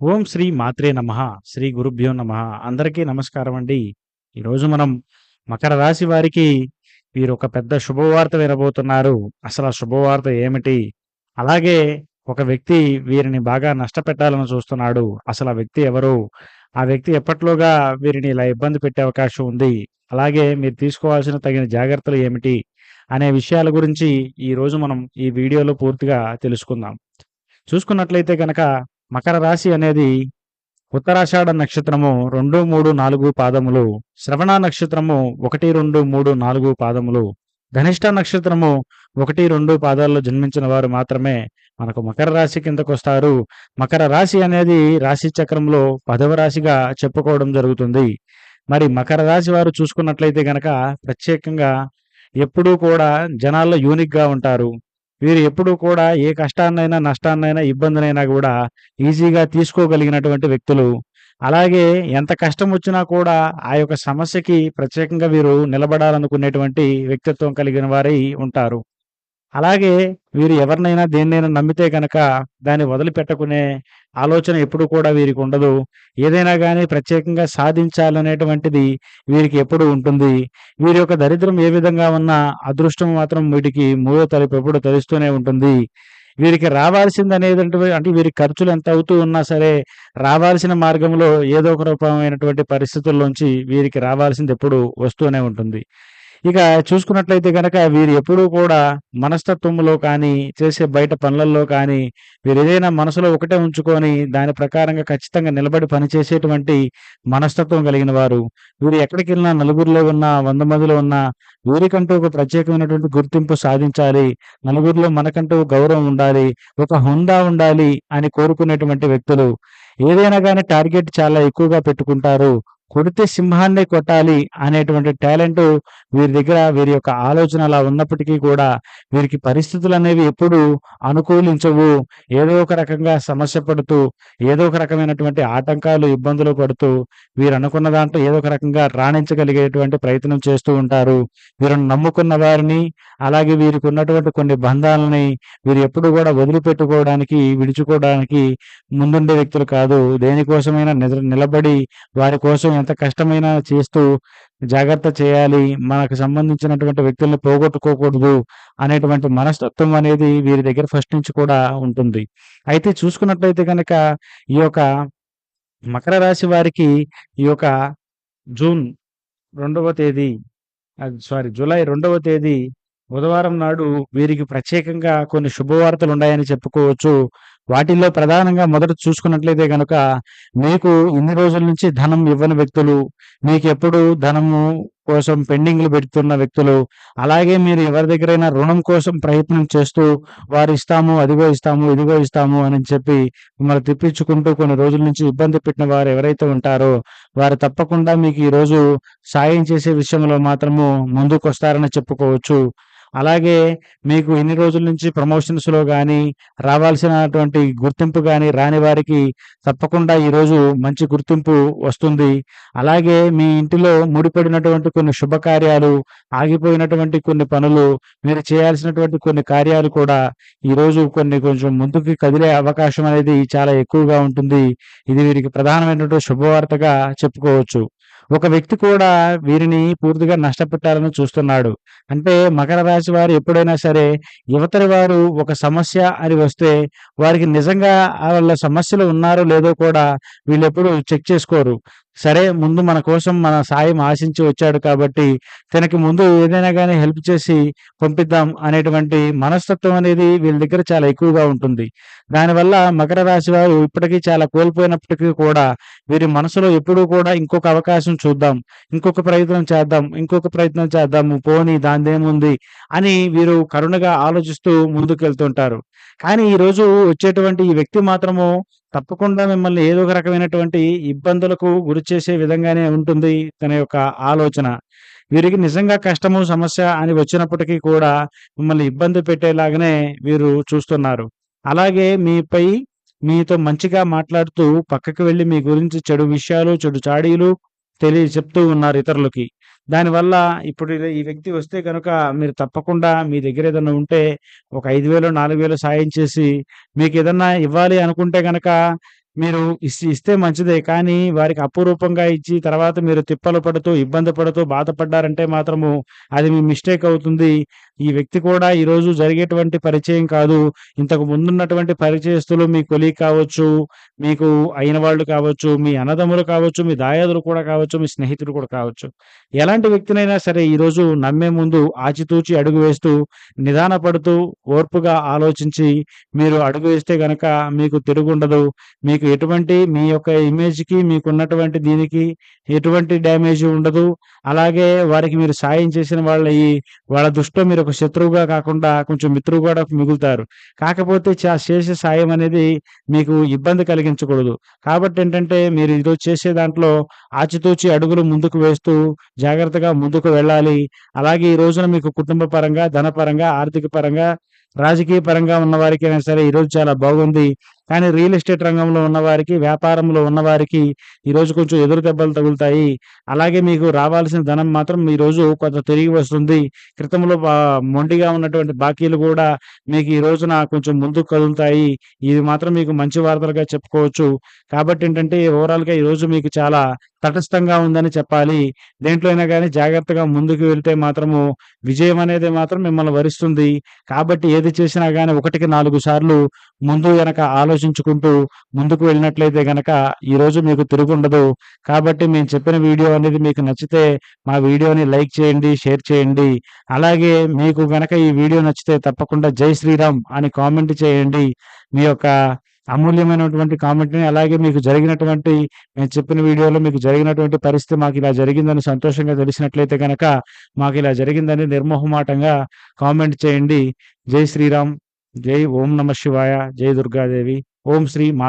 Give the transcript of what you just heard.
ఓం శ్రీ మాత్రే నమ శ్రీ గురుభ్యో నమ. అందరికీ నమస్కారం అండి. ఈరోజు మనం మకర రాశి వారికి వీరు ఒక పెద్ద శుభవార్త వినబోతున్నారు. అసలు ఆ శుభవార్త ఏమిటి? అలాగే ఒక వ్యక్తి వీరిని బాగా నష్టపెట్టాలని చూస్తున్నాడు. అసలు ఆ వ్యక్తి ఎవరు? ఆ వ్యక్తి ఎప్పట్లోగా వీరిని ఇలా ఇబ్బంది పెట్టే అవకాశం ఉంది? అలాగే మీరు తీసుకోవాల్సిన తగిన జాగ్రత్తలు ఏమిటి? అనే విషయాల గురించి ఈ రోజు మనం ఈ వీడియోలో పూర్తిగా తెలుసుకుందాం. చూసుకున్నట్లయితే కనుక మకర రాశి అనేది ఉత్తరాషాఢ నక్షత్రము రెండు మూడు నాలుగు పాదములు శ్రవణ నక్షత్రము ఒకటి రెండు మూడు నాలుగు పాదములు ధనిష్ట నక్షత్రము ఒకటి రెండు పాదాల్లో జన్మించిన వారు మాత్రమే మనకు మకర రాశి కిందకు వస్తారు. మకర రాశి అనేది రాశి చక్రంలో పదవ రాశిగా చెప్పుకోవడం జరుగుతుంది. మరి మకర రాశి వారు చూసుకున్నట్లయితే గనక ప్రత్యేకంగా ఎప్పుడూ కూడా జనాల్లో యూనిక్గా ఉంటారు. వీరు ఎప్పుడూ కూడా ఏ కష్టాన్నైనా నష్టాన్నైనా ఇబ్బందినైనా కూడా ఈజీగా తీసుకోగలిగినటువంటి వ్యక్తులు. అలాగే ఎంత కష్టం వచ్చినా కూడా ఆ యొక్క సమస్యకి ప్రత్యేకంగా వీరు నిలబడాలనుకునేటువంటి వ్యక్తిత్వం కలిగిన వారై ఉంటారు. అలాగే వీరు ఎవరినైనా దేన్నైనా నమ్మితే కనుక దాన్ని వదిలిపెట్టుకునే ఆలోచన ఎప్పుడు కూడా వీరికి ఉండదు. ఏదైనా కానీ ప్రత్యేకంగా సాధించాలనేటువంటిది వీరికి ఎప్పుడు ఉంటుంది. వీరి యొక్క దరిద్రం ఏ విధంగా ఉన్నా అదృష్టం మాత్రం వీటికి మూడో తలుపు ఎప్పుడు తెలుస్తూనే ఉంటుంది. వీరికి రావాల్సింది అనేది అంటే వీరి ఖర్చులు ఎంత అవుతూ ఉన్నా సరే రావాల్సిన మార్గంలో ఏదో ఒక రూపమైనటువంటి పరిస్థితుల్లోంచి వీరికి రావాల్సింది ఎప్పుడు వస్తూనే ఉంటుంది. ఇక చూసుకున్నట్లయితే కనుక వీరు ఎప్పుడూ కూడా మనస్తత్వంలో కానీ చేసే బయట పనులలో కానీ వీరు ఏదైనా మనసులో ఒకటే ఉంచుకొని దాని ప్రకారంగా ఖచ్చితంగా నిలబడి పనిచేసేటువంటి మనస్తత్వం కలిగిన వారు. వీరు ఎక్కడికి వెళ్ళినా నలుగురిలో ఉన్నా వంద మందిలో ఉన్నా వీరికంటూ ఒక ప్రత్యేకమైనటువంటి గుర్తింపు సాధించాలి. నలుగురిలో మనకంటూ గౌరవం ఉండాలి. ఒక హుందా ఉండాలి అని కోరుకునేటువంటి వ్యక్తులు. ఏదైనా కానీ టార్గెట్ చాలా ఎక్కువగా పెట్టుకుంటారు. కొడితే సింహాన్నే కొట్టాలి అనేటువంటి టాలెంట్ వీరి దగ్గర వీరి యొక్క ఆలోచన అలా ఉన్నప్పటికీ కూడా వీరికి పరిస్థితులు అనేవి ఎప్పుడు అనుకూలించవు. ఏదో ఒక రకంగా సమస్య పడుతూ ఏదో ఒక రకమైనటువంటి ఆటంకాలు ఇబ్బందులు పడుతూ వీరు అనుకున్న దాంట్లో ఏదో ఒక రకంగా రాణించగలిగేటువంటి ప్రయత్నం చేస్తూ ఉంటారు. వీరిని నమ్ముకున్న వారిని అలాగే వీరికి ఉన్నటువంటి కొన్ని బంధాలని వీరు ఎప్పుడు కూడా వదిలిపెట్టుకోవడానికి విడుచుకోవడానికి ముందుండే వ్యక్తులు కాదు. దేనికోసమైనా నిద్ర నిలబడి వారి కోసం ఎంత కష్టమైనా చేస్తూ జాగ్రత్త చేయాలి. మనకు సంబంధించినటువంటి వ్యక్తుల్ని పోగొట్టుకోకూడదు అనేటువంటి మనస్తత్వం అనేది వీరి దగ్గర ఫస్ట్ నుంచి కూడా ఉంటుంది. అయితే చూసుకున్నట్లయితే కనుక ఈ యొక్క మకర రాశి వారికి ఈ యొక్క జూన్ రెండవ తేదీ సారీ జూలై రెండవ తేదీ బుధవారం నాడు వీరికి ప్రత్యేకంగా కొన్ని శుభవార్తలు ఉన్నాయని చెప్పుకోవచ్చు. వాటిల్లో ప్రధానంగా మొదట చూసుకున్నట్లయితే కనుక మీకు ఇన్ని రోజుల నుంచి ధనం ఇవ్వని వ్యక్తులు మీకు ఎప్పుడు ధనము కోసం పెండింగ్లు పెడుతున్న వ్యక్తులు అలాగే మీరు ఎవరి దగ్గరైనా రుణం కోసం ప్రయత్నం చేస్తూ వారు ఇస్తాము అదిగో ఇస్తాము ఇదిగో ఇస్తాము అని చెప్పి మిమ్మల్ని తిప్పించుకుంటూ కొన్ని రోజుల నుంచి ఇబ్బంది పెట్టిన వారు ఎవరైతే ఉంటారో వారు తప్పకుండా మీకు ఈరోజు సాయం చేసే విషయంలో మాత్రము ముందుకు వస్తారని చెప్పుకోవచ్చు. అలాగే మీకు ఎన్ని రోజుల నుంచి ప్రమోషన్స్లో కానీ రావాల్సినటువంటి గుర్తింపు కానీ రాని వారికి తప్పకుండా ఈరోజు మంచి గుర్తింపు వస్తుంది. అలాగే మీ ఇంటిలో ముడిపడినటువంటి కొన్ని శుభకార్యాలు ఆగిపోయినటువంటి కొన్ని పనులు మీరు చేయాల్సినటువంటి కొన్ని కార్యాలు కూడా ఈరోజు కొన్ని కొంచెం ముందుకు కదిలే అవకాశం అనేది చాలా ఎక్కువగా ఉంటుంది. ఇది వీరికి ప్రధానమైనటువంటి శుభవార్తగా చెప్పుకోవచ్చు. ఒక వ్యక్తి కూడా వీరిని పూర్తిగా నష్టపెట్టాలని చూస్తున్నాడు. అంటే మకర రాశి వారు ఎప్పుడైనా సరే యువతరి వారు ఒక సమస్య అని వస్తే వారికి నిజంగా వాళ్ళ సమస్యలు ఉన్నారో లేదో కూడా వీళ్ళు ఎప్పుడు చెక్ చేసుకోరు. సరే ముందు మన కోసం మన సాయం ఆశించి వచ్చాడు కాబట్టి తనకి ముందు ఏదైనా కానీ హెల్ప్ చేసి పంపిద్దాం అనేటువంటి మనస్తత్వం అనేది వీళ్ళ దగ్గర చాలా ఎక్కువగా ఉంటుంది. దానివల్ల మకర రాశి వారు ఇప్పటికీ చాలా కోల్పోయినప్పటికీ కూడా వీరి మనసులో ఎప్పుడూ కూడా ఇంకొక అవకాశం చూద్దాం ఇంకొక ప్రయత్నం చేద్దాం ఇంకొక ప్రయత్నం చేద్దాము పోని దానిదేముంది అని వీరు కరుణగా ఆలోచిస్తూ ముందుకెళ్తుంటారు. కానీ ఈ రోజు వచ్చేటువంటి ఈ వ్యక్తి మాత్రము తప్పకుండా మిమ్మల్ని ఏదో ఒక రకమైనటువంటి ఇబ్బందులకు గురి చేసే విధంగానే ఉంటుంది తన యొక్క ఆలోచన. వీరికి నిజంగా కష్టము సమస్య అని వచ్చినప్పటికీ కూడా మిమ్మల్ని ఇబ్బంది పెట్టేలాగానే వీరు చూస్తున్నారు. అలాగే మీపై మీతో మంచిగా మాట్లాడుతూ పక్కకు వెళ్ళి మీ గురించి చెడు విషయాలు చెడు చాడీలు తెలియ చెప్తూ ఉన్నారు ఇతరులకి. దానివల్ల ఇప్పుడు ఈ వ్యక్తి వస్తే కనుక మీరు తప్పకుండా మీ దగ్గర ఏదైనా ఉంటే ఒక ఐదు వేలు నాలుగు వేలు సాయం చేసి మీకు ఏదన్నా ఇవ్వాలి అనుకుంటే గనక మీరు ఇస్తే మంచిదే. కానీ వారికి అపురూపంగా ఇచ్చి తర్వాత మీరు తిప్పలు పడుతూ, ఇబ్బంది పడుతూ, బాధపడ్డారంటే మాత్రము అది మీ మిస్టేక్ అవుతుంది. ఈ వ్యక్తి కూడా ఈరోజు జరిగేటువంటి పరిచయం కాదు. ఇంతకు ముందున్నటువంటి పరిచయస్తులు మీ కొలి కావచ్చు, మీకు అయిన వాళ్ళు కావచ్చు, మీ అన్నదమ్ములు కావచ్చు, మీ దాయాదులు కూడా కావచ్చు, మీ స్నేహితులు కూడా కావచ్చు. ఎలాంటి వ్యక్తినైనా సరే ఈరోజు నమ్మే ముందు ఆచితూచి అడుగు వేస్తూ, నిదానపడుతూ, ఓర్పుగా ఆలోచించి మీరు అడుగు వేస్తే గనక మీకు తిరుగుండదు. మీకు ఎటువంటి మీ యొక్క ఇమేజ్‌కి మీకున్నటువంటి దీనికి ఎటువంటి డ్యామేజ్ ఉండదు. అలాగే వారికి మీరు సాయం చేసిన వాళ్ళయి వాళ్ళ దృష్టిలో ఒక శత్రువుగా కాకుండా కొంచెం మిత్రువు కూడా మిగులుతారు. కాకపోతే చేసే సాయం అనేది మీకు ఇబ్బంది కలిగించకూడదు. కాబట్టి ఏంటంటే మీరు ఈరోజు చేసే దాంట్లో ఆచితూచి అడుగులు ముందుకు వేస్తూ జాగ్రత్తగా ముందుకు వెళ్ళాలి. అలాగే ఈ రోజున మీకు కుటుంబ పరంగా, ధనపరంగా, ఆర్థిక పరంగా, రాజకీయ పరంగా ఉన్నవారికైనా సరే ఈరోజు చాలా బాగుంది. కానీ రియల్ ఎస్టేట్ రంగంలో ఉన్నవారికి, వ్యాపారంలో ఉన్నవారికి ఈరోజు కొంచెం ఎదురు దెబ్బలు తగులుతాయి. అలాగే మీకు రావాల్సిన ధనం మాత్రం ఈరోజు కొంత తిరిగి వస్తుంది. క్రితంలో మొండిగా ఉన్నటువంటి బాకీలు కూడా మీకు ఈ రోజున కొంచెం ముందుకు కదులుతాయి. ఇది మాత్రం మీకు మంచి వార్తలుగా చెప్పుకోవచ్చు. కాబట్టి ఏంటంటే ఓవరాల్‌గా ఈరోజు మీకు చాలా తటస్థంగా ఉందని చెప్పాలి. దేంట్లో అయినా కానీ జాగ్రత్తగా ముందుకు వెళ్తే మాత్రము విజయం అనేది మాత్రం మిమ్మల్ని వరిస్తుంది. కాబట్టి ఏది చేసినా కానీ ఒకటికి నాలుగు సార్లు ముందు, వెనక ఆలోచించుకుంటూ ముందుకు వెళ్ళినట్లయితే గనక ఈరోజు మీకు తిరుగుండదు. కాబట్టి మేము చెప్పిన వీడియో అనేది మీకు నచ్చితే మా వీడియోని లైక్ చేయండి, షేర్ చేయండి. అలాగే మీకు గనక ఈ వీడియో నచ్చితే తప్పకుండా జై శ్రీరామ్ అని కామెంట్ చేయండి. మీ యొక్క అమూల్యమైనటువంటి కామెంట్‌ని అలాగే మీకు జరిగినటువంటి మేము చెప్పిన వీడియోలో మీకు జరిగినటువంటి పరిస్థితి మాకు ఇలా జరిగిందని సంతోషంగా తెలిసినట్లయితే కనుక మాకు ఇలా జరిగిందని నిర్మోహమాటంగా కామెంట్ చేయండి. జై శ్రీరామ్. జై ఓం నమః శివాయ. జై దుర్గాదేవి. ఓం శ్రీ మా